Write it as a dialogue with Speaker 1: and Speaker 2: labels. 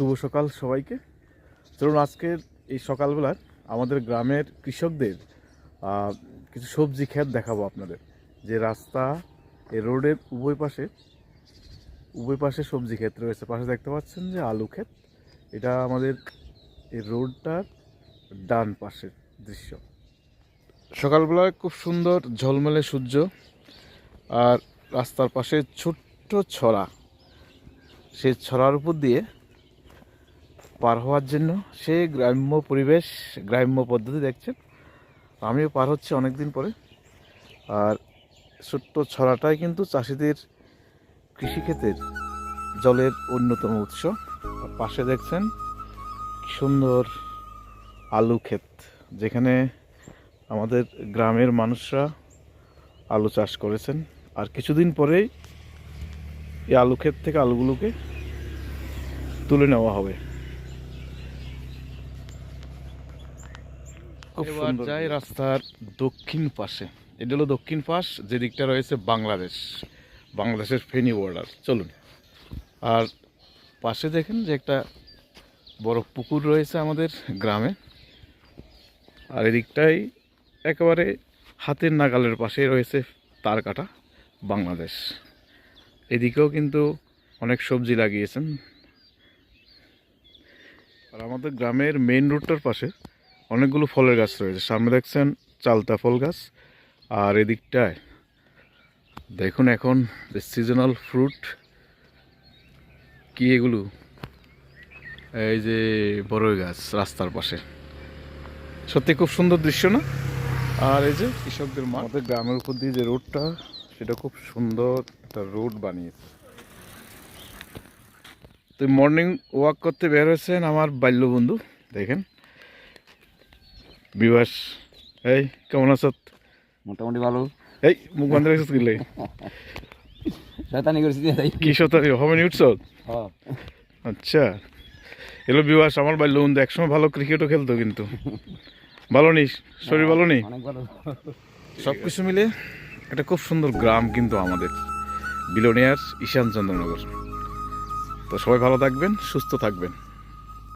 Speaker 1: শুভ সকাল সবাইকে। চলুন আজকের এই সকালবেলার আমাদের গ্রামের কৃষকদের কিছু সবজি ক্ষেত দেখাবো আপনাদের। যে রাস্তা এই রোডের উভয় পাশে উভয় পাশে সবজি ক্ষেত রয়েছে। পাশে দেখতে পাচ্ছেন যে আলু ক্ষেত এটা আমাদের এই রোডটার ডান পাশের দৃশ্য। সকালবেলায় খুব সুন্দর ঝলমলে সূর্য আর রাস্তার পাশে ছোট্ট ছড়া। সেই ছড়ার উপর দিয়ে পার হওয়ার জন্য। সে গ্রাম্য পরিবেশ, গ্রাম্য পদ্ধতি দেখছেন। আমিও পার হচ্ছি অনেক দিন পরে। আর ছোট্ট ছড়াটাই কিন্তু চাষিদের কৃষিক্ষেতের জলের অন্যতম উৎস। পাশে দেখছেন সুন্দর আলু ক্ষেত, যেখানে আমাদের গ্রামের মানুষরা আলু চাষ করেছেন। আর কিছুদিন পরেই এই আলু ক্ষেত থেকে আলুগুলোকে তুলে নেওয়া হবে। সুন্দর যাই রাস্তার দক্ষিণ পাশে। এটা হলো দক্ষিণ পাশ যে দিকটা রয়েছে বাংলাদেশ। বাংলাদেশের ফেনী বর্ডার চলুন। আর পাশে দেখেন যে একটা বড় পুকুর রয়েছে আমাদের গ্রামে। আর এদিকটাই একেবারে হাতের নাগালের পাশে রয়েছে তার কাটা বাংলাদেশ। এদিকেও কিন্তু অনেক সবজি লাগিয়েছেন। আর আমাদের গ্রামের মেইন রোডটার পাশে অনেকগুলো ফলের গাছ রয়েছে। সামনে দেখছেন চালতা ফল গাছ আর এদিকটায় দেখুন এখন যে সিজনাল ফ্রুট কি এগুলো? এই যে বড়ই গাছ রাস্তার পাশে। সত্যি খুব সুন্দর দৃশ্য না? আর এই যে কৃষকদের মাঠ। আমাদের গ্রামের উপর দিয়ে যে রোডটা সেটা খুব সুন্দর একটা রোড বানিয়েছে। তো মর্নিং ওয়াক করতে বের হয়েছেন আমার বাল্য বন্ধু দেখেন। বিবাস এই কেমন আছো?
Speaker 2: মোটামুটি ভালো।
Speaker 1: এই মুখ বন্ধ রেখেছিস কিলে
Speaker 2: শয়তানি করেছি দিয়ে তাই
Speaker 1: কি সত্য হবে উঠছ
Speaker 2: হ্যাঁ।
Speaker 1: আচ্ছা। এলো বিবাস আমার বাল্য বন্ধু একসময় ভালো ক্রিকেটও খেলতো কিন্তু। ভালো নিস শরীর ভালো নেই সব কিছু মিলে একটা খুব সুন্দর গ্রাম কিন্তু আমাদের। বিলোনিয়ার ঈশান চন্দ্রনগর। তো সবাই ভালো থাকবেন সুস্থ থাকবেন।